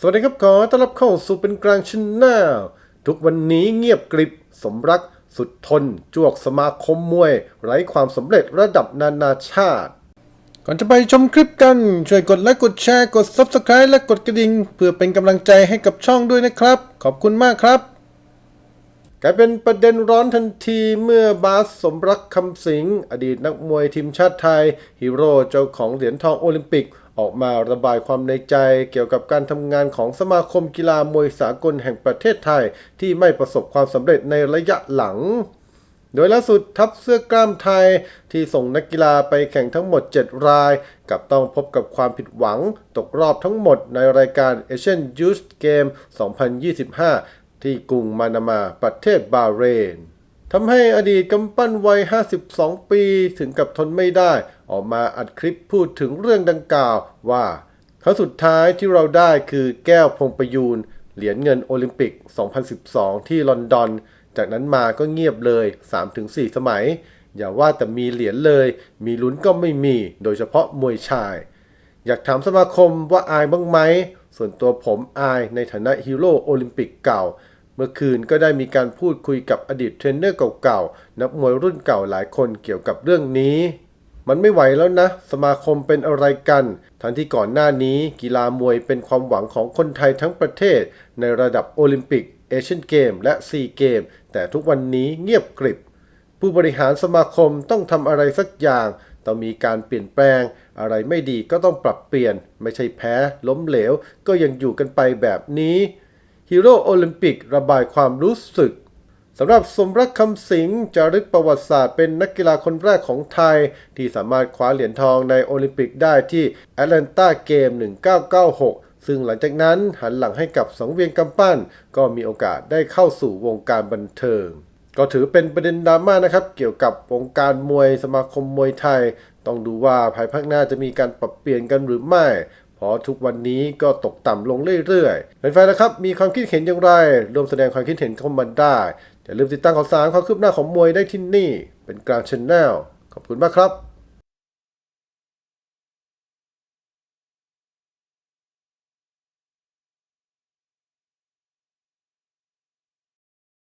สวัสดีครับขอต้อนรับเข้าสู่เป็นกลางชแนลทุกวันนี้เงียบกริบ สมรักสุดทน จวกสมาคมมวย ไร้ความสำเร็จระดับนานาชาติ ก่อนจะไปชมคลิปกัน ช่วยกดไลค์กดแชร์กด Subscribe และกดกระดิ่ง เพื่อเป็นกำลังใจให้กับช่องด้วยนะครับ ขอบคุณมากครับ กลายเป็นประเด็นร้อนทันทีเมื่อบาสสมรักคำสิง อดีตนักมวยทีมชาติไทย ฮีโร่เจ้าของเหรียญทองโอลิมปิก ออกมาระบายความในใจเกี่ยวกับการทำงานของสมาคมกีฬามวยสากลแห่งประเทศไทย ที่ไม่ประสบความสำเร็จในระยะหลัง โดยล่าสุดทัพเสื้อกล้ามไทยที่ส่งนักกีฬาไปแข่งทั้งหมด 7 ราย กับต้องพบกับความผิดหวัง ตกรอบทั้งหมดในรายการ Asian Youth Game 2025 ที่กรุงมานามาประเทศบาเรนทำให้อดีตกำปั้นวัย 52 ปีถึงกับทนไม่ได้ ออกมาอัดคลิปพูดถึงเรื่องดังกล่าวว่าครั้งสุดท้ายที่เราได้คือแก้วพงประยูนเหรียญเงินโอลิมปิก 2012 ที่ลอนดอน จากนั้นมาก็เงียบเลย 3-4 สมัย อย่าว่าแต่มีเหรียญเลย มีลุ้นก็ไม่มี โดยเฉพาะมวยชาย อยากถามสมาคมว่าอายบ้างไหม ส่วนตัวผมอายในฐานะฮีโร่โอลิมปิกเก่า เมื่อคืนก็ได้มีการพูดคุยกับอดีตเทรนเนอร์เก่าๆ นักมวยรุ่นเก่าหลายคนเกี่ยวกับเรื่องนี้ มันไม่ไหวแล้วนะ สมาคมเป็นอะไรกัน ทั้งที่ก่อนหน้านี้กีฬามวยเป็นความหวังของคนไทยทั้งประเทศ ในระดับโอลิมปิกเอเชียนเกมและซีเกม แต่ทุกวันนี้เงียบกริบผู้บริหารสมาคมต้องทำอะไรสักอย่าง ต้องมีการเปลี่ยนแปลง อะไรไม่ดีก็ต้องปรับเปลี่ยน ไม่ใช่แพ้ ล้มเหลว ก็ยังอยู่กันไปแบบนี้ฮีโร่โอลิมปิกระบายความรู้สึกสำหรับสมรักคำสิงจารึกประวัติศาสตร์เป็นนักกีฬาคนแรกของไทย ที่สามารถคว้าเหรียญทองในโอลิมปิกได้ที่แอตแลนตาเกม 1996 ซึ่งหลังจากนั้นหันหลังให้กับสังเวียนกำปั้น ก็มีโอกาสได้เข้าสู่วงการบันเทิง ก็ถือเป็นประเด็นดราม่านะครับ เกี่ยวกับวงการมวยสมาคมมวยไทย ต้องดูว่าภายภาคหน้าจะมีการปรับเปลี่ยนกันหรือไม่เพราะทุกวันนี้ก็ตกต่ำลงเรื่อยๆแฟนๆนะครับ มีความคิดเห็นอย่างไรรวมแสดงความคิดเห็นเข้ามาได้ อย่าลืมติดตามข่าวสารความคืบหน้าของมวยได้ที่นี่ เป็นกลางชแนลขอบคุณมากครับ